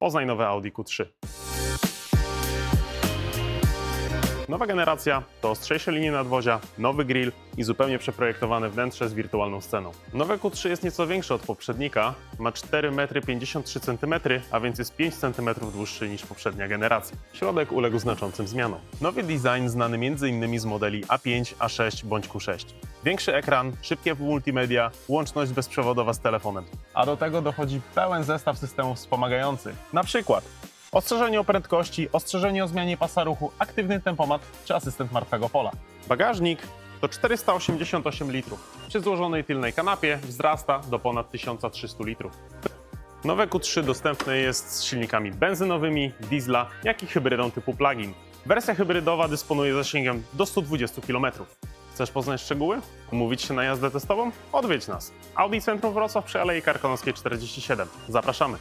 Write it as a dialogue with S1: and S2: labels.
S1: Poznaj nowe Audi Q3. Nowa generacja to ostrzejsze linie nadwozia, nowy grill i zupełnie przeprojektowane wnętrze z wirtualną sceną. Nowe Q3 jest nieco większe od poprzednika, ma 4,53 m, a więc jest 5 cm dłuższy niż poprzednia generacja. Środek uległ znaczącym zmianom. Nowy design znany m.in. z modeli A5, A6 bądź Q6. Większy ekran, szybkie multimedia, łączność bezprzewodowa z telefonem. A do tego dochodzi pełen zestaw systemów wspomagających. Na przykład Ostrzeżenie o prędkości, ostrzeżenie o zmianie pasa ruchu, aktywny tempomat czy asystent martwego pola. Bagażnik to 488 litrów. Przy złożonej tylnej kanapie wzrasta do ponad 1300 litrów. Nowe Q3 dostępne jest z silnikami benzynowymi, diesla, jak i hybrydą typu plug-in. Wersja hybrydowa dysponuje zasięgiem do 120 km. Chcesz poznać szczegóły? Umówić się na jazdę testową? Odwiedź nas. Audi Centrum Wrocław przy Alei Karkonoskiej 47. Zapraszamy.